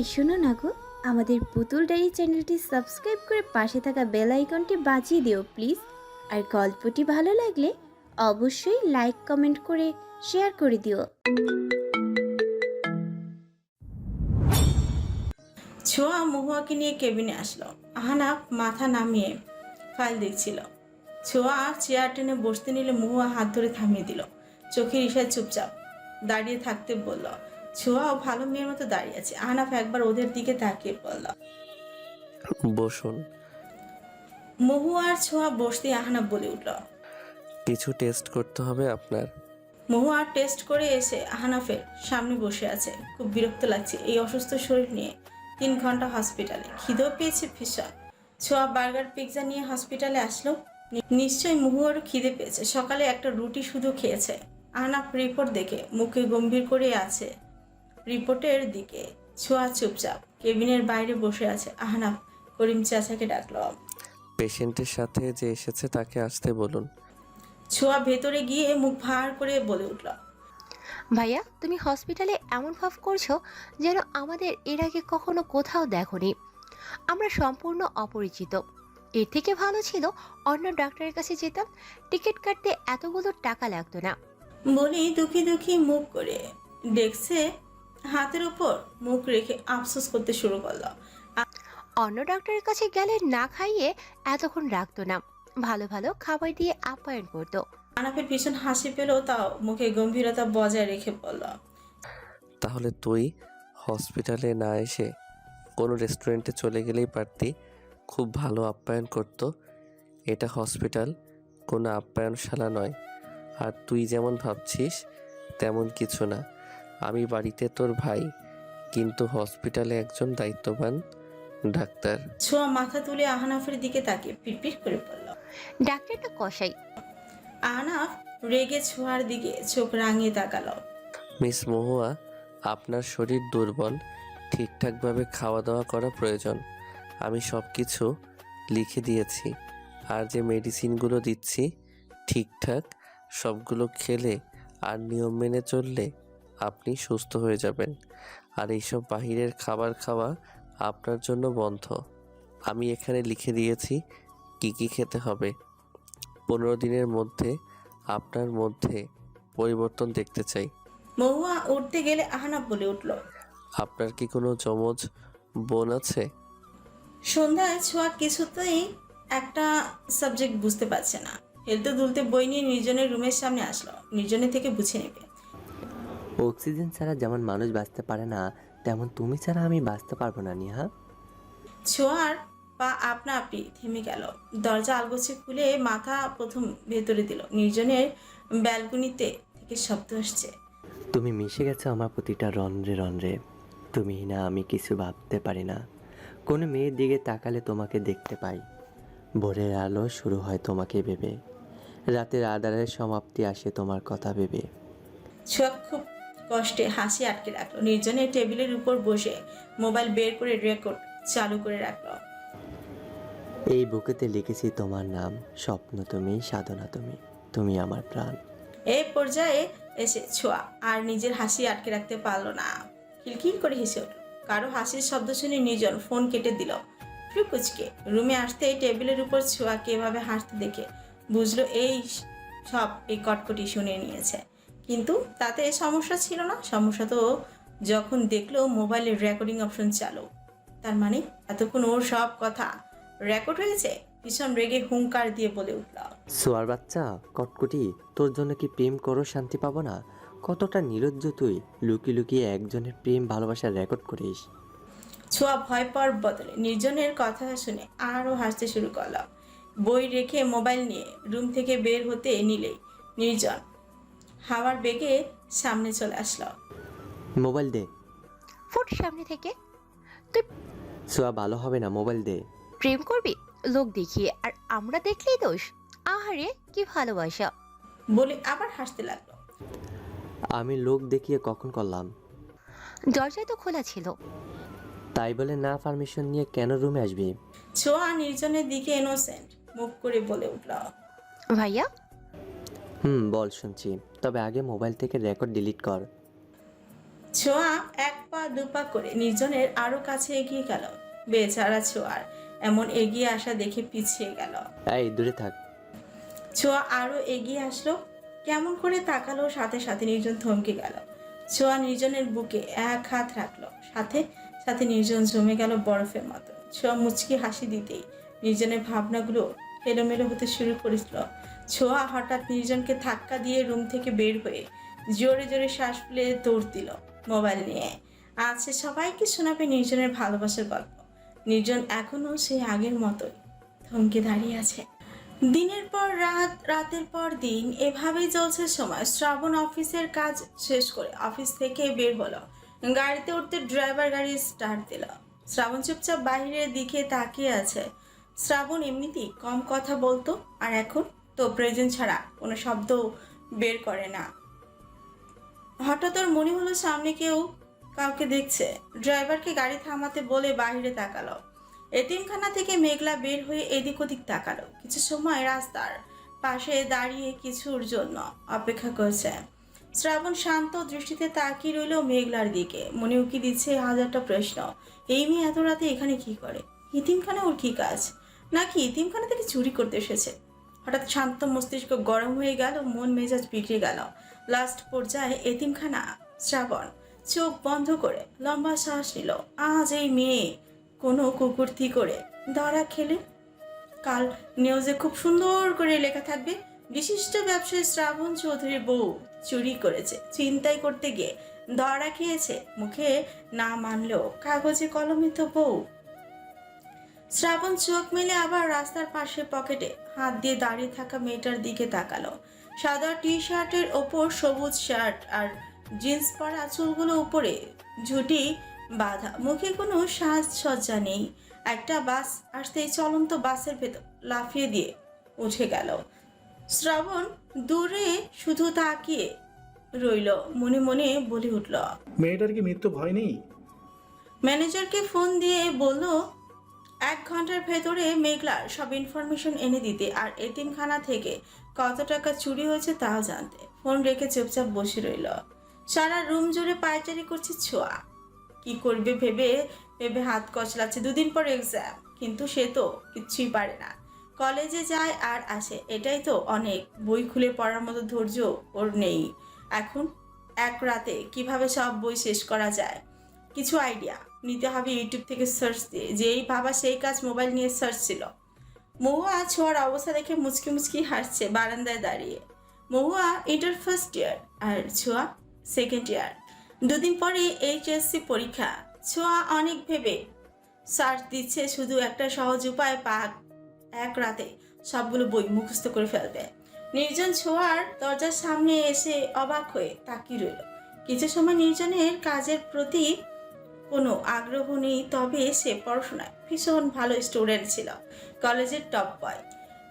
এই শোনো না গো, আমাদের পুতুল ডায়েরি চ্যানেলটি সাবস্ক্রাইব করে পাশে থাকা বেল আইকনটি বাজিয়ে দিও, প্লিজ। আর গল্পটি ভালো লাগলে অবশ্যই লাইক, কমেন্ট করে শেয়ার করে দিও। ছোঁয়া মহুয়াকে নিয়ে কেবিনে আসলো। আহানাফ মাথা নামিয়ে ফাইল দেখছিল। ছোঁয়া চেয়ার টেনে বসতে নিলে মহুয়া হাত ধরে থামিয়ে দিল। চোখের ইশায় চুপচাপ দাঁড়িয়ে থাকতে বলল ছোঁয়াও ভালো মেয়ের মতো দাঁড়িয়ে আছে। আহনাফ একবার ওদের দিকে তাকিয়ে বলল বসুন। মহুয়া আর ছোঁয়া বসতে আহনাফ বলে উঠল কিছু টেস্ট করতে হবে আপনার? মহুয়া টেস্ট করে এসে আহনাফের সামনে বসে আছে। খুব বিরক্ত লাগছে এই অসুস্থ শরীর নিয়ে। তিন ঘণ্টা হসপিটালে খিদেও পেয়েছে ভীষণ। ছোঁয়া বার্গার পিৎজা নিয়ে হসপিটালে আসলো। নিশ্চয়ই মহুয়ারও খিদে পেয়েছে। সকালে একটা রুটি শুধু খেয়েছে। আহনাফ রিপোর্ট দেখে মুখে গম্ভীর করে আছে। রিপোর্টের দিকে। ছোঁয়া চুপচাপ। কেবিনের বাইরে বসে আছে আহনাফ। করিম চাচাকে ডাকলো। পেশেন্টের সাথে যে এসেছে তাকে আসতে বলুন। ছোঁয়া ভেতরে গিয়ে মুখ ভার করে বলে উঠল। ভাইয়া তুমি হসপিটালে এমন ভাব করছ যেন আমাদের এর আগে কখনো কোথাও দেখোনি। আমরা সম্পূর্ণ অপরিচিত। এর থেকে ভালো ছিল অন্য ডাক্তারের কাছে যেতাম। টিকিট কাটতে এতগুলো টাকা লাগতো না। বলি দুঃখী দুঃখী মুখ করে। ডেস্কে হাতের উপর মুখ রেখে আফসোস করতে শুরু করল। অন্য ডাক্তারের কাছে গেলে না খাইয়ে এতক্ষণ রাখতো না। ভালো ভালো খাবার দিয়ে আপ্যায়ন করতো। আনাফের ভীষণ হাসি পেলেও তাও মুখে গম্ভীরতা বজায় রেখে বলল তাহলে তুই হসপিটালে না এসে কোনো রেস্টুরেন্টে চলে গেলেই পারতি খুব ভালো আপ্যায়ন করতো। এটা হসপিটাল কোনো আপ্যায়নশালা নয়। আর তুই যেমন ভাবছিস তেমন কিছু না। আমি বাড়িতে তোর ভাই কিন্তু হসপিটালে একজন দায়িত্ববান ডাক্তার। ছোঁয়া মাথা তুলে আহনাফের দিকে তাকিয়ে পিটপিট করে পড়ল ডাক্তারটা কষাই আহনাফ রেগে ছোঁয়ার দিকে চোখ রাঙিয়ে তাকালো। মিস মহুয়া আপনার শরীর দুর্বল ঠিকঠাকভাবে খাওয়া দাওয়া করা প্রয়োজন। আমি সব কিছু লিখে দিয়েছি আর যে মেডিসিনগুলো দিচ্ছি ঠিকঠাক সবগুলো খেলে আর নিয়ম মেনে চললে আপনি সুস্থ হয়ে যাবেন। আর এইসব বাহিরের খাবার খাওয়া আপনার জন্য বন্ধ। আমি এখানে লিখে দিয়েছি কি কি খেতে হবে। পনেরো দিনের মধ্যে আপনার মধ্যে পরিবর্তন দেখতে চাই। মহুয়া উঠতে গেলে আহনাফ বলে উঠল। আপনার কি কোনো জমজ বোন আছে? সন্ধ্যায় ছোঁয়া কিছুতেই একটা সাবজেক্ট বুঝতে পারছে না। হেলতে দুলতে বই নিয়ে নির্জনের রুমের সামনে আসলো। নির্জনের থেকে বুঝে নেবে। অক্সিজেন ছাড়া যেমন মানুষ বাঁচতে পারে না তেমন তুমি ছাড়া আমি বাঁচতে পারব না নিহা। ছোঁয়ার পা আপনা আপনি থেমে গেল। দরজা আলগোছে খুলে মাথা প্রথম ভেতরে দিল। নির্জনের ব্যালকনিতে থেকে শব্দ আসছে। তুমি মিশে গেছো আমার প্রতিটা রন্ধ্রে রন্ধ্রে। তুমি না আমি কিছু ভাবতে পারি না। কোনো মেয়ের দিকে তাকালে তোমাকে দেখতে পাই। ভোরের আলো শুরু হয় তোমাকে ভেবে। রাতের আধারের সমাপ্তি আসে তোমার কথা ভেবে। ছোঁয়া খুব কষ্টে হাসি আটকে রাখল। নির্জনের টেবিলের উপর বসে মোবাইল বের করে রেকর্ড চালু করে রাখল। এই বুকেতে লিখেছি তোমার নাম স্বপ্ন তুমি সাধনা তুমি তুমি আমার প্রাণ। এই পর্যায়ে এসে ছোঁয়া আর নিজের হাসি আটকে রাখতে পারল না। খিলখিল করে হেসে উঠল। কারও হাসির শব্দ শুনে নির্জন ফোন কেটে দিল। ফ্রুকুচকে রুমে আসতে এই টেবিলের উপর ছোঁয়াকে এভাবে হাসতে দেখে বুঝলো এই সব এই কটকটি শুনে নিয়েছে। কিন্তু তাতে সমস্যা ছিল না। সমস্যা তো যখন দেখল মোবাইলের রেকর্ডিং অপশন চালু। তার মানে এতক্ষণ ওর সব কথা রেকর্ড হয়েছে? ভীষণ রেগে হুঙ্কার দিয়ে বলে উঠল। সোয়ার বাচ্চা কটকটি তোর জন্য কি প্রেম করো শান্তি পাবো না? কতটা নিরজ্জ তুই। লুকিয়ে লুকিয়ে একজনের প্রেম ভালোবাসা রেকর্ড করিস। ছোঁয়া ভয় পাওয়ার বদলে নির্জনের কথা শুনে আরও হাসতে শুরু করলাম বই রেখে মোবাইল নিয়ে রুম থেকে বের হতে নিলেই নির্জন হাওয়ার বেগে সামনে চলে আসলো। মোবাইল দে। ফুট সামনে থেকে। সোয়া ভালো হবে না মোবাইল দে। প্রেম করবি? লোক দেখিয়ে। আর আমরা দেখলেই দোষ। আহারে কি ভালোবাসা। বলে আবার হাসতে লাগল। আমি লোক দেখিয়ে কখন করলাম? দরজা তো খোলা ছিল। তাই বলে না পারমিশন নিয়ে কেন রুমে আসবি? ছোঁয়া নির্জনের দিকে ইনোসেন্ট মুখ করে বলে উঠল। ভাইয়া হুম বল শুনছি। তবে আগে মোবাইল থেকে রেকর্ড ডিলিট কর। ছোঁয়া এক পা দু পা করে নির্জনের আরও কাছে এগিয়ে গেল। বেচারা ছোঁয়ার এমন এগিয়ে আসা দেখে পিছিয়ে গেল। এই দূরে থাক। ছোঁয়া আরও এগিয়ে আসলো কেমন করে তাকালো সাথে সাথে নির্জন থমকে গেল। ছোঁয়া নির্জনের বুকে এক হাত রাখল সাথে সাথে নির্জন জমে গেল বরফের মতো। ছোঁয়া মুচকি হাসি দিতেই নির্জনের ভাবনাগুলো এলোমেলো হতে শুরু করেছিল। ছোঁয়া হঠাৎ নির্জনকে ধাক্কা দিয়ে রুম থেকে বের হয়ে জোরে জোরে শ্বাস ফেলে দৌড় দিল মোবাইল নিয়ে। সে সবাইকে শোনাবে নির্জনের ভালোবাসার গল্প। নির্জন এখনও সেই আগের মতোই থমকে দাঁড়িয়ে আছে। দিনের পর রাত, রাতের পর দিন, এভাবেই চলছে সময়। শ্রাবণ অফিসের কাজ শেষ করে অফিস থেকে বের হলো। গাড়িতে উঠতে ড্রাইভার গাড়ি স্টার্ট দিল। শ্রাবণ চুপচাপ বাইরের দিকে তাকিয়ে আছে। শ্রাবণ এমনিতেই কম কথা বলতো, আর এখন তো প্রয়োজন ছাড়া কোনো শব্দ বের করে না। হঠাৎ ওর মনে হলো সামনে কেউ কাউকে দেখছে। ড্রাইভারকে গাড়ি থামাতে বলে বাইরে তাকালো। এতিমখানা থেকে মেঘলা বের হয়ে এদিক ওদিক তাকালো। কিছু সময় রাস্তার পাশে দাঁড়িয়ে কিছুর জন্য অপেক্ষা করছে। শ্রাবণ শান্ত দৃষ্টিতে তাকিয়ে রইল মেঘলার দিকে। মনে উকি দিচ্ছে হাজারটা প্রশ্ন। এই মেয়ে এত রাতে এখানে কি করে? ইতিমখানা ওর কি কাজ? নাকি ইতিমখানা থেকে চুরি করতে এসেছে? হঠাৎ শান্ত মস্তিষ্ক গরম হয়ে গেল, মন মেজাজ বিগড়ে গেল। লাস্ট পর্যায়ে এতিমখানা শ্রাবণ, চোখ বন্ধ করে লম্বা শ্বাস নিল। আজ এই মেয়ে কোনো কুকুরতি করে ধরা খেলে? কাল নিউজে খুব সুন্দর করে লেখা থাকবে, বিশিষ্ট ব্যবসায়ী শ্রাবণ চৌধুরীর বউ চুরি করেছে। চিন্তাই করতে গিয়ে ধরা খেয়েছে, মুখে না মানলেও কাগজে কলমে তো বউ শ্রাবণ চোখ মেলে আবার রাস্তার পাশে পকেটে হাত দিয়ে দাঁড়িয়ে থাকা মেয়েটার দিকে তাকালো। সাদা টি শার্টের ওপর সবুজ শার্ট আর জিন্স পরা চুলগুলো উপরে ঝুটি বাঁধা। মুখে কোনো সাজসজ্জা নেই। একটা বাস আসতেই চলন্ত বাসের ভেতর লাফিয়ে দিয়ে উঠে গেল। শ্রাবণ দূরে শুধু তাকিয়ে রইল মনে মনে বলে উঠল মেয়েটার কি মৃত্যু ভয় নেই? ম্যানেজারকে ফোন দিয়ে বলল এক ঘণ্টার ভেতরে মেঘলার সব ইনফরমেশন এনে দিতে আর এতিমখানা থেকে কত টাকা চুরি হয়েছে তাও জানতে। ফোন রেখে চুপচাপ বসে রইল। সারা রুম জুড়ে পায়চারি করছে ছোঁয়া। কি করবে ভেবে ভেবে হাত কচলাচ্ছে দুদিন পর এক্সাম কিন্তু সে তো কিচ্ছুই পারে না। কলেজে যায় আর আসে। এটাই তো অনেক। বই খুলে পড়ার মতো ধৈর্য ওর নেই। এখন এক রাতে কীভাবে সব বই শেষ করা যায়? কিছু আইডিয়া নিতে হবে ইউটিউব থেকে সার্চ দিয়ে। যেই বাবা সেই কাজ মোবাইল নিয়ে সার্চ ছিল। মহুয়া ছোঁয়ার অবস্থা দেখে মুচকি মুচকি হাসছে বারান্দায় দাঁড়িয়ে। মহুয়া ইন্টার ফার্স্ট ইয়ার আর ছোঁয়া সেকেন্ড ইয়ার দুদিন পরে এইচএসসি পরীক্ষা। ছোঁয়া অনেক ভেবে সার্চ দিচ্ছে শুধু একটা সহজ উপায়, পাক। এক রাতে সবগুলো বই মুখস্থ করে ফেলবে। নির্জন ছোঁয়ার দরজার সামনে এসে অবাক হয়ে তাকিয়ে রইল। কিছু সময় নির্জনের কাজের প্রতি কোনো আগ্রহ নেই, তবে সে পড়াশোনায় ভীষণ ভালো স্টুডেন্ট ছিল, কলেজের টপ বয়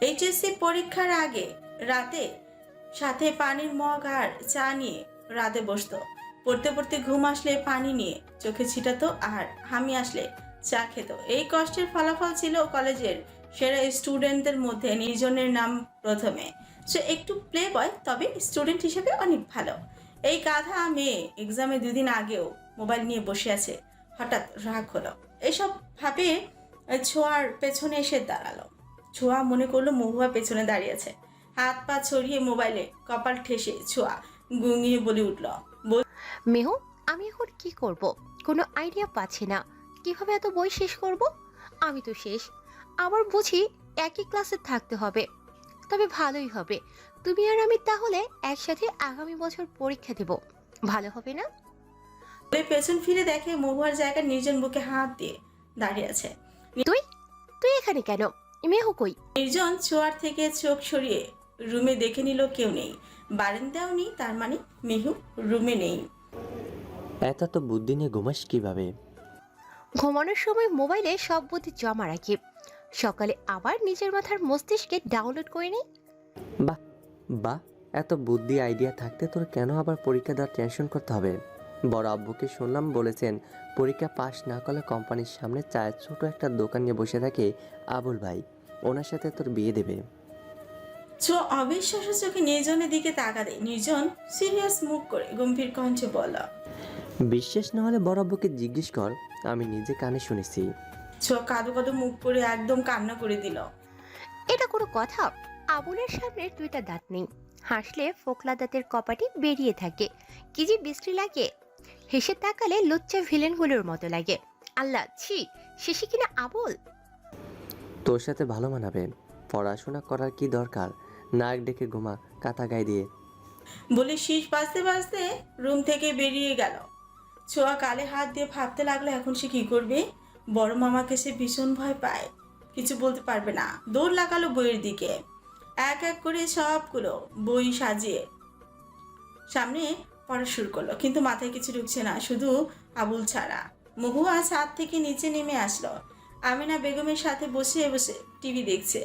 এইচএসসি পরীক্ষার আগে রাতে সাথে পানির মগ আর চা নিয়ে রাতে বসতো। পড়তে পড়তে ঘুম আসলে পানি নিয়ে চোখে ছিটাতো আর হামি আসলে চা খেত। এই কষ্টের ফলাফল ছিল কলেজের সেরা স্টুডেন্টদের মধ্যে নির্জনের নাম প্রথমে। সে একটু প্লে বয় তবে স্টুডেন্ট হিসেবে অনেক ভালো। এই গাধা মেয়ে এক্সামে দুদিন আগেও মোবাইল নিয়ে বসে আছে। হঠাৎ রাগ হলো। এসব ভাবে ছোঁয়ার পেছনে এসে দাঁড়াল। ছোঁয়া মনে করল মহুয়া পেছনে দাঁড়িয়েছে হাত পা ছড়িয়ে মোবাইলে কপাল ঠেসে ছোঁয়া গুঙিয়ে বলে উঠল মেহু, আমি এখন কি করব? কোনো আইডিয়া পাচ্ছি না। কীভাবে এত বই শেষ করব? আমি তো শেষ। আবার বুঝি একই ক্লাসে থাকতে হবে। তবে ভালোই হবে। তুমি আর আমি তাহলে একসাথে আগামী বছর পরীক্ষা দেব। ভালো হবে না? পেছন ফিরে দেখে মহুয়ার জায়গায় নির্জন বুকে হাত দিয়ে দাঁড়িয়ে আছে। তুই? এখানে কেন? মেহু কই? নির্জন ছোঁয়ার থেকে চোখ সরিয়ে রুমে দেখে নিল কেউ নেই। বারান্দাও নেই তার মানে মেহু রুমে নেই। এত তো বুদ্ধি নিয়ে ঘুমাস কীভাবে? ঘুমানোর সময় মোবাইলে সব বুদ্ধি জমা রাখি। সকালে আবার নিজের মাথার মস্তিষ্কে ডাউনলোড করে নিই। বাহ বাহ এত বুদ্ধি আইডিয়া থাকতে তোর কেন আবার পরীক্ষা দেওয়ার টেনশন করতে হবে? বড় আব্বুকে শুনলাম বলেছেন পরীক্ষা পাশ না করলে কোম্পানির সামনে চায়ের ছোট একটা দোকান নিয়ে বসে থাকে আবুল ভাই। ওনার সাথে তোর বিয়ে দেবে। ছো অবিশ্বাসের চোখে নির্জনের দিকে তাকাতে নির্জন সিরিয়াস মুখ করে গম্ভীর কণ্ঠে বলল বিশ্বাস না হলে বড় আব্বুকে জিজ্ঞেস কর আমি নিজে কানে শুনেছি। ছোঁয়া কাদো কাদো মুখ করে একদম কান্না করে দিল। এটা কোনো কথা আবুলের সামনে দুইটা দাঁত নেই। হাসলে ফোকলা দাঁতের কপাটি বেরিয়ে থাকে। কি যে বিশ্রী লাগে হেসে তাকালে লুচ্চা ভিলেনগুলোর মতো লাগে। আল্লাহ ছি শেষে কিনা আবুল? তোর সাথে ভালো মানাবে। পড়াশোনা করার কি দরকার? নাক ডেকে ঘুমা কাতা গায়ে দিয়ে। বলে শীষ বাজতে বাজতে রুম থেকে বেরিয়ে গেল। ছোঁয়া কালে হাত দিয়ে ভাবতে লাগল এখন সে কি করবে? বড় মামাকে সে ভীষণ ভয় পায়। কিছু বলতে পারবে না। দৌড় লাগালো বইয়ের দিকে। এক এক করে সবগুলো বই সাজিয়ে। সামনে পড়া শুরু করল, কিন্তু মাথায় কিছু ঢুকছে না, শুধু আবুল ছাড়া। মহুয়া ছাদ থেকে নিচে নেমে আসলো। আমিনা বেগমের সাথে বসে বসে টিভি দেখছে।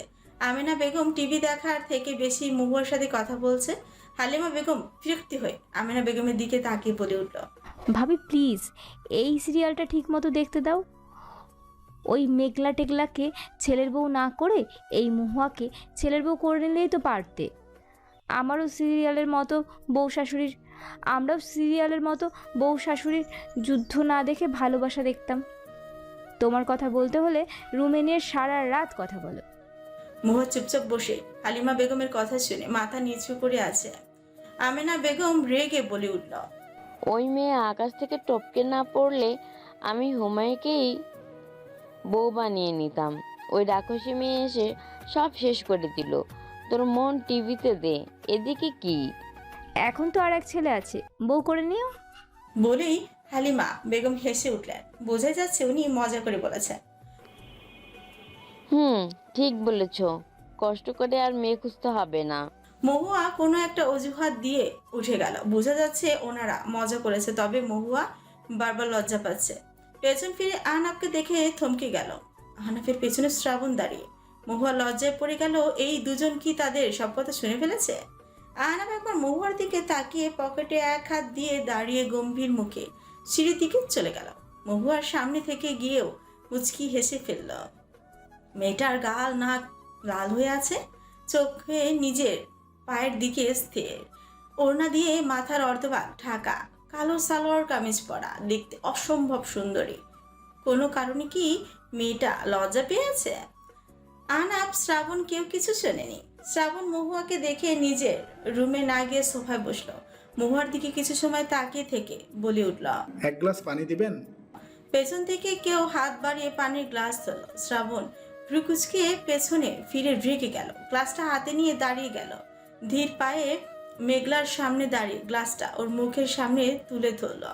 আমিনা বেগম টিভি দেখার থেকে বেশি মহুয়ার সাথে কথা বলছে। হালিমা বেগম বিরক্তি হয়ে আমিনা বেগমের দিকে তাকিয়ে বলে উঠল, ভাবি প্লিজ এই সিরিয়ালটা ঠিক মতো দেখতে দাও। ওই মেঘলা টেকলাকে ছেলের বউ না করে, এই মহুয়াকে ছেলের বউ করে নিলেই তো পারতে। আমারও সিরিয়ালের মতো বউ শাশুড়ির আমরাও সিরিয়ালের মতো বউ শাশুড়ির যুদ্ধ না দেখে ভালোবাসা দেখতাম। তোমার কথা বলতে হলে রুমে নিয়ে সারা রাত কথা বলো। মহুয়া চুপচাপ বসে হালিমা বেগমের কথা শুনে মাথা নিচু করে আছে। আমিনা বেগম রেগে বলে উঠল ওই মেয়ে আকাশ থেকে টপকে না পড়লে আমি হুমায়ুকেই বউ বানিয়ে নিতাম। ওই রাক্ষসী মেয়ে এসে সব শেষ করে দিল। তোর মন টিভিতে দে এদিকে কি? এখন তো আর এক ছেলে আছে। বউ করে নিও। বলেই হালিমা বেগম হেসে উঠলেন। বোঝা যাচ্ছে উনি মজা করে বলেছেন। হুম ঠিক বলেছ। কষ্ট করে আর মেয়ে খুঁজতে হবে না। মহুয়া কোনো একটা অজুহাত দিয়ে উঠে গেল। বোঝা যাচ্ছে ওনারা মজা করেছে তবে মহুয়া বারবার লজ্জা পাচ্ছে। পেছন ফিরে আহনাফকে দেখে থমকে গেল। আহনাফের পেছনে শ্রাবণ দাঁড়িয়ে। মহুয়া লজ্জায় পড়ে গেল এই দুজন কি তাদের সব কথা শুনে ফেলেছে? আহনাফ একবার মহুয়ার দিকে তাকিয়ে পকেটে এক হাত দিয়ে দাঁড়িয়ে গম্ভীর মুখে সিঁড়ির দিকে চলে গেল। মহুয়ার সামনে থেকে গিয়েও মুচকি হেসে ফেলল, মেয়েটার গাল নাক লাল হয়ে আছে, চোখে নিজের পায়ের দিকে স্থির। ওড়না দিয়ে মাথার অর্ধভাগ ঢাকা, কালো সালোয়ার কামিজ পরা, দেখতে অসম্ভব সুন্দরী। কোনো কারণে কি মেয়েটা লজ্জা পেয়েছে? আনাপ শ্রাবণ কেউ কিছু শোনেনি। শ্রাবণ মহুয়াকে দেখে নিজের রুমে না গিয়ে সোফায় বসল। মহুয়ার দিকে কিছু সময় তাকিয়ে থেকে বলে উঠল এক গ্লাস পানি দিবেন? পেছন থেকে কেউ হাত বাড়িয়ে পানির গ্লাস ধরল। শ্রাবণ ভ্রুকুচকে পেছনে ফিরে রেগে গেল। গ্লাসটা হাতে নিয়ে দাঁড়িয়ে গেল। ধীর পায়ে মেঘলার সামনে দাঁড়িয়ে গ্লাসটা ওর মুখের সামনে তুলে ধরল।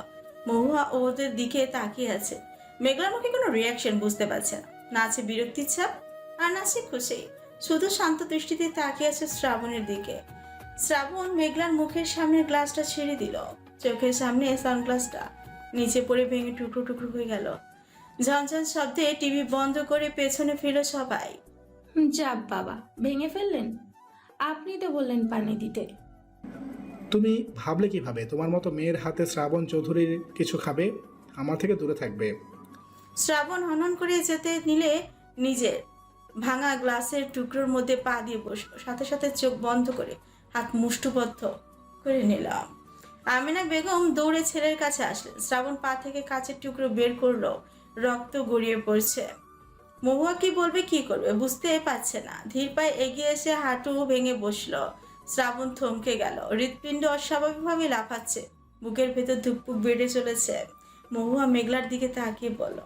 মহুয়া ওদের দিকে তাকিয়ে আছে। মেঘলার মুখে কোনো রিয়াকশন বুঝতে পারছে না। না আছে বিরক্তির ছাপ আর না আছে খুশি। শুধু শান্ত দৃষ্টিতে তাকিয়ে আছে শ্রাবণের দিকে। শ্রাবণ মেঘলার মুখের সামনে গ্লাসটা ছেড়ে দিল। চোখের সামনে সানগ্লাসটা। নিচে পড়ে ভেঙে টুকরো টুকরো হয়ে গেল। ঝনঝন শব্দে টিভি বন্ধ করে পেছনে ফিরল সবাই। যাক বাবা ভেঙে ফেললেন? আপনি তো বললেন পানি দিতে। তুমি ভাবলে কীভাবে? তোমার মতো মেয়ের হাতে শ্রাবণ চৌধুরীর কিছু খাবে? আমার থেকে দূরে থাকবে। শ্রাবণ হনন করে যেতে নিলে নিজের। ভাঙা গ্লাসের টুকরোর মধ্যে পা দিয়ে বসল সাথে সাথে চোখ বন্ধ করে হাত মুষ্টিবদ্ধ করে নিলাম। আমিনা বেগম দৌড়ে ছেলের কাছে আসলেন। শ্রাবণ পা থেকে কাচের টুকরো বের করল। রক্ত গড়িয়ে পড়ছে। মহুয়া কি বলবে, কি করবে বুঝতে পারছে না। ধীর পায়ে এগিয়ে এসে হাঁটু ভেঙে বসল। শ্রাবণ থমকে গেল। হৃৎপিণ্ড অস্বাভাবিকভাবে লাফাচ্ছে। বুকের ভেতর ধুকপুক বেড়ে চলেছে। মহুয়া মেঘলার দিকে তাকিয়ে বলল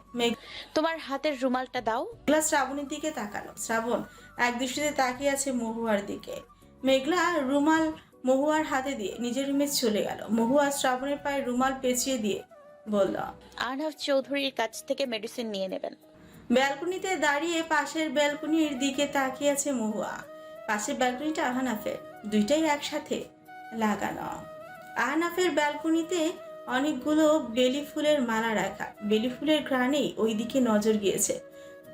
তোমার হাতের রুমালটা দাও। মেঘলা শ্রাবণের দিকে তাকালো। শ্রাবণ এক দৃষ্টিতে তাকিয়ে আছে মহুয়ার দিকে। মেঘলা রুমাল মহুয়ার হাতে দিয়ে নিজের রুমে চলে গেল। মহুয়া শ্রাবণের পায়ে রুমাল পেঁচিয়ে দিয়ে বলল আনহাফ চৌধুরীর কাছ থেকে মেডিসিন নিয়ে নেবেন। ব্যালকনিতে দাঁড়িয়ে পাশের ব্যালকনির দিকে তাকিয়ে আছে মহুয়া। পাশের ব্যালকনিটা আহানাফের। দুইটাই একসাথে লাগানো। আহানাফের ব্যালকনিতে অনেকগুলো বেলি ফুলের মালা রাখা। বেলি ফুলের ঘ্রাণেই ওই দিকে নজর গিয়েছে।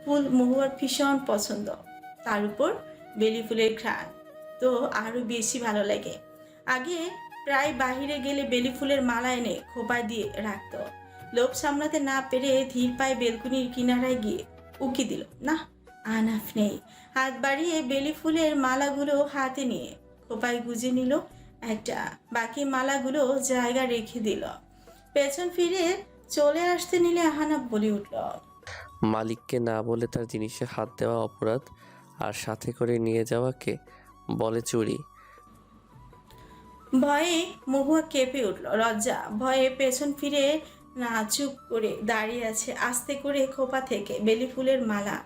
ফুল মহুয়ার ভীষণ পছন্দ। তার উপর বেলি ফুলের ঘ্রাণ। তো আরও বেশি ভালো লাগে। আগে প্রায় বাহিরে গেলে বেলি ফুলের মালা এনে খোপায় দিয়ে রাখতো। লোভ সামলাতে না পেরে ধীর পায়ে বেলকুনির কিনারায় গিয়ে উকি দিল, না, আনাফ নেই। হাত বাড়িয়ে বেলি ফুলের মালাগুলো হাতে নিয়ে খোপায় গুজে নিল একটা। বাকি মালাগুলো জায়গা রেখে দিল। পেছন ফিরে চলে আসতে নিলে আহানাফ বলে উঠল। মালিককে না বলে তার জিনিসে হাত দেওয়া অপরাধ আর সাথে করে নিয়ে যাওয়াকে বলে চুরি। ভয়ে মহুয়া কেঁপে উঠল। লজ্জা ভয়ে পেছন ফিরে না চুপ করে দাঁড়িয়ে আছে আস্তে করে খোপা থেকে বেলি ফুলের মালা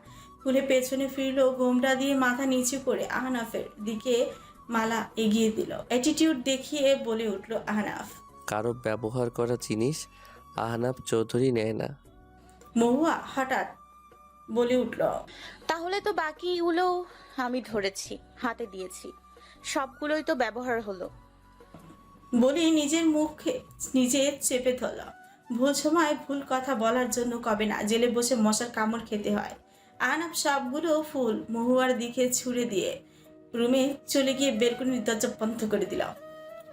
খুলে পেছনে ফিরল গোমটা দিয়ে মাথা নিচু করে আহনাফের দিকে মালা এগিয়ে দিল। অ্যাটিটিউড দেখিয়ে বলে উঠল আহনাফ। কারও ব্যবহার করা জিনিস আহনাব চৌধুরী নেয় না। মহুয়া হঠাৎ বলে উঠল তাহলে তো বাকিগুলো আমি ধরেছি হাতে দিয়েছি। সবগুলোই তো ব্যবহার হলো। বলে নিজের মুখে নিজে চেপে ধরল। ভুল সময় ভুল কথা বলার জন্য কবে না জেলে বসে মশার কামড় খেতে হয়। আনাপ সবগুলো ফুল মহুয়ার দিকে ছুড়ে দিয়ে রুমে চলে গিয়ে বেলকুনির দরজা বন্ধ করে দিল।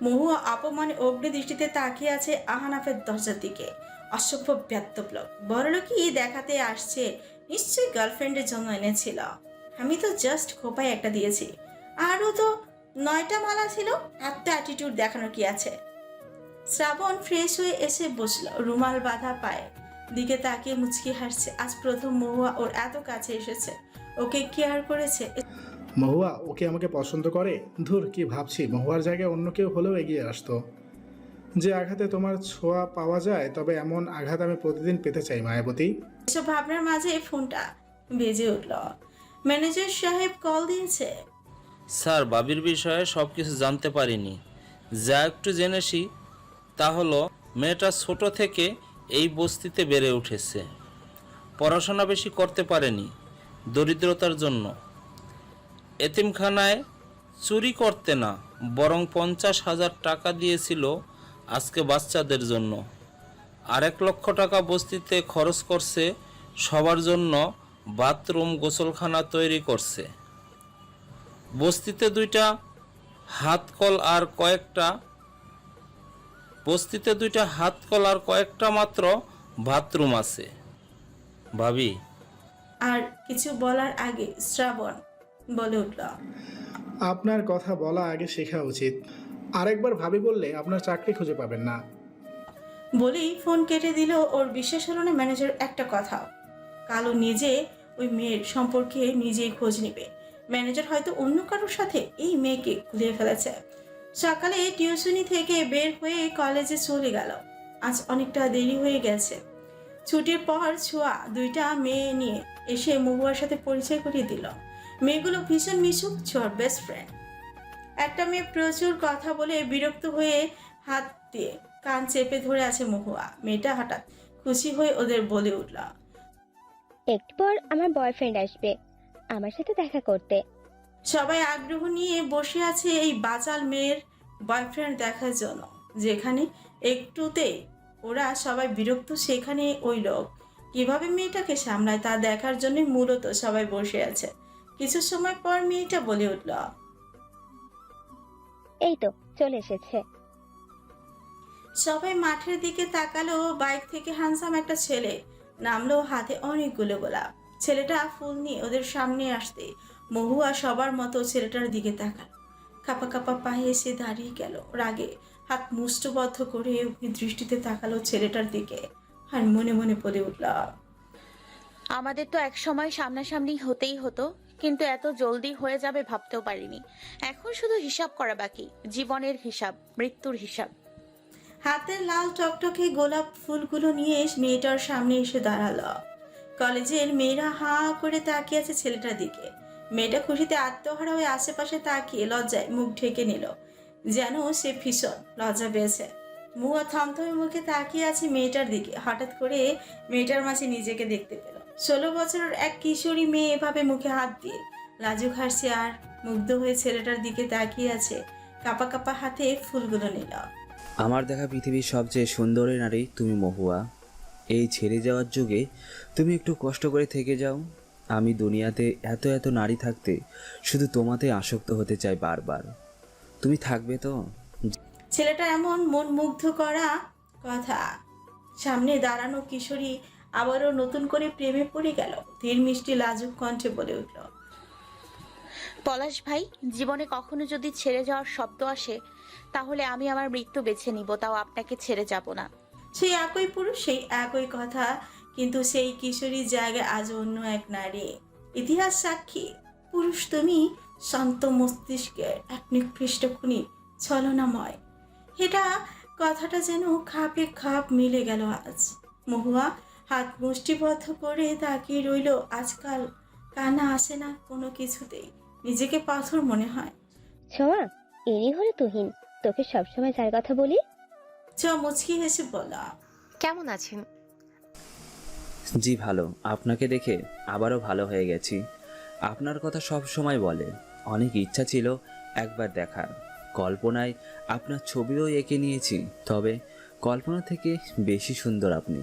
মহুয়া অপমানে অগ্নি দৃষ্টিতে তাকিয়ে আছে আহানাফের দরজার দিকে। অসভ্য ব্যর্থব লোক বড়লোকই দেখাতে আসছে, নিশ্চয়ই গার্লফ্রেন্ডের জন্য এনেছিল। আমি তো জাস্ট খোপায় একটা দিয়েছি। আরও তো নয়টা মালা ছিল, এত অ্যাটিটিউড দেখানো কি আছে? শ্রাবণ ফ্রেশ হয়ে এসে বসল রুমাল বাঁধা পায়ে। দিকে তাকিয়ে মুচকি হাসছে। আজ প্রথম মহুয়া ওর এত কাছে এসেছে। ওকে কেয়ার করেছে। মহুয়া ওকে আমাকে পছন্দ করে? ধুর কি ভাবছি মহুয়ার জায়গায় অন্য কেউ হলেও এগিয়ে আসতো। যে আঘাতে তোমার ছোঁয়া পাওয়া যায় তবে এমন আঘাত আমি প্রতিদিন পেতে চাই মায়াবতী। এসব ভাবনার মাঝে ফোনটা বেজে উঠল। ম্যানেজার সাহেব কল দিয়েছে। স্যার বাবির বিষয়ে সব কিছু জানতে পারিনি। যা একটু জেনেছি তা হলো মেয়েটা ছোট থেকে এই বস্তিতে বেড়ে উঠেছে। পড়াশোনা বেশি করতে পারেনি দরিদ্রতার জন্য। এতিমখানায় চুরি করতে না, বরং পঞ্চাশ হাজার টাকা দিয়েছিল আজকে বাচ্চাদের জন্য। আর এক লক্ষ টাকা বস্তিতে খরচ করছে, সবার জন্য বাথরুম গোসলখানা তৈরি করছে। বস্তিতে দুইটা হাতকল আর কয়েকটা, বস্তিতে দুইটা হাতকল আর কয়েকটা মাত্র বাথরুম আছে। ভাবি। আর কিছু বলার আগে শ্রাবণ। বলে উঠল। আপনার কথা বলা আগে শেখা উচিত। আরেকবার ভাবি বললে আপনার চাকরি খুঁজে পাবেন না। বলেই ফোন কেটে দিল ওর বিশ্বাস হলো না ম্যানেজার একটা কথা। কালো নিজে ওই মেয়ের সম্পর্কে নিজেই খোঁজ নেবে। ম্যানেজার হয়তো অন্য কারোর সাথে এই মেয়েকে গুলিয়ে ফেলেছে। সকালে টিউশনি থেকে বের হয়ে কলেজে চলে গেল। আজ অনেকটা দেরি হয়ে গেছে। ছুটির পর ছোঁয়া দুইটা মেয়ে নিয়ে এসে মহুয়ার সাথে পরিচয় করিয়ে দিল। মেয়েগুলো ভীষণ মিশুক ছোঁয়ার বেস্ট ফ্রেন্ড একটা মেয়ে প্রচুর কথা বলে বিরক্ত হয়ে হাত দিয়ে কান চেপে ধরে আছে মহুয়া। মেয়েটা হঠাৎ খুশি হয়ে ওদের বলে উঠল একটু পর আমার বয়ফ্রেন্ড আসবে আমার সাথে দেখা করতে। সবাই আগ্রহ নিয়ে বসে আছে এই বাচাল মেয়ের বয়ফ্রেন্ড দেখার জন্য। যেখানে একটুতে ওরা সবাই বিরক্ত সেখানে ওই লোক। কীভাবে মেয়েটাকে সামলায় তা দেখার জন্য মূলত সবাই বসে আছে। কিছু সময় পর মেয়েটা বলে উঠল এই তো চলে এসেছে। সবাই মাঠের দিকে তাকালো বাইক থেকে হ্যান্ডসাম একটা ছেলে নামলো হাতে অনেকগুলো গোলাপ। ছেলেটা ফুল নিয়ে ওদের সামনে আসতে মহুয়া সবার মতো ছেলেটার দিকে তাকালো। কাপা কাপা পায়ে এসে দাঁড়িয়ে গেল। রাগে হাত মুষ্টবদ্ধ করে অগ্নি দৃষ্টিতে তাকালো ছেলেটার দিকে আর মনে মনে বলে উঠল আমাদের তো এক সময় সামনাসামনি হতেই হতো। কিন্তু এত জলদি হয়ে যাবে ভাবতেও পারিনি। এখন শুধু হিসাব করা বাকি, জীবনের হিসাব, মৃত্যুর হিসাব। হাতের লাল টকটকে গোলাপ ফুলগুলো নিয়ে মেয়েটার সামনে এসে দাঁড়াল। কলেজের মেয়েরা হা করে তাকিয়ে আছে ছেলেটার দিকে। মেয়েটা খুশিতে আত্মহারা হয়ে আশেপাশে তাকিয়ে লজ্জায় মুখ ঢেকে নিল। যেন সে ভীষণ লজ্জা পেয়েছে। মুয়া থমথমে মুখে তাকিয়ে আছে মেয়েটার দিকে। হঠাৎ করে মেয়েটার মাঝে নিজেকে দেখতে পেল। ষোলো বছরের এক কিশোরী মেয়ে এভাবে মুখে হাত দিয়ে লাজুক হাসছে আর মুগ্ধ হয়ে ছেলেটার দিকে তাকিয়ে আছে কাপা কাপা হাতে ফুলগুলো নিল। আমার দেখা পৃথিবীর সবচেয়ে সুন্দরী নারী তুমি মহুয়া। এই ছেড়ে যাওয়ার যুগে তুমি একটু কষ্ট করে থেকে যাও। আমি দুনিয়াতে এত এত নারী থাকতে শুধু তোমাতে আসক্ত হতে চাই বারবার। তুমি থাকবে তো? ছেলেটা এমন মন মুগ্ধ করা কথা। সামনে দাঁড়ানো কিশোরী আবারও নতুন করে প্রেমে পড়ে গেল। ধীর মিষ্টি লাজুক কণ্ঠে বলে উঠল পলাশ ভাই জীবনে কখনো যদি ছেড়ে যাওয়ার শব্দ আসে তাহলে আমি আমার মৃত্যু বেছে নিব তাও আপনাকে ছেড়ে যাব না। সেই একই পুরুষ সেই একই কথা কিন্তু সেই কিশোরীর জায়গায় আজ অন্য এক নারী। ইতিহাস সাক্ষী পুরুষ তুমি শান্ত মস্তিষ্কের এক নিকৃষ্ট খুনি ছলনাময়। এটা কথাটা যেন খাপে খাপ মিলে গেল আজ। মহুয়া হাত মুষ্টিবদ্ধ করে তাকিয়ে রইল। আজকাল কান্না আসে না কোনো কিছুতেই। নিজেকে পাথর মনে হয়। ছোঁয়া এরই হলো তুহিন। তোকে সবসময় যার কথা বলি? চ মুচকি হেসে বলা। কেমন আছেন? জি ভালো। আপনাকে দেখে আবারও ভালো হয়ে গেছি। আপনার কথা সব সময় বলে। অনেক ইচ্ছা ছিল একবার দেখার। কল্পনায় আপনার ছবিও এঁকে নিয়েছি। তবে কল্পনা থেকে বেশি সুন্দর আপনি।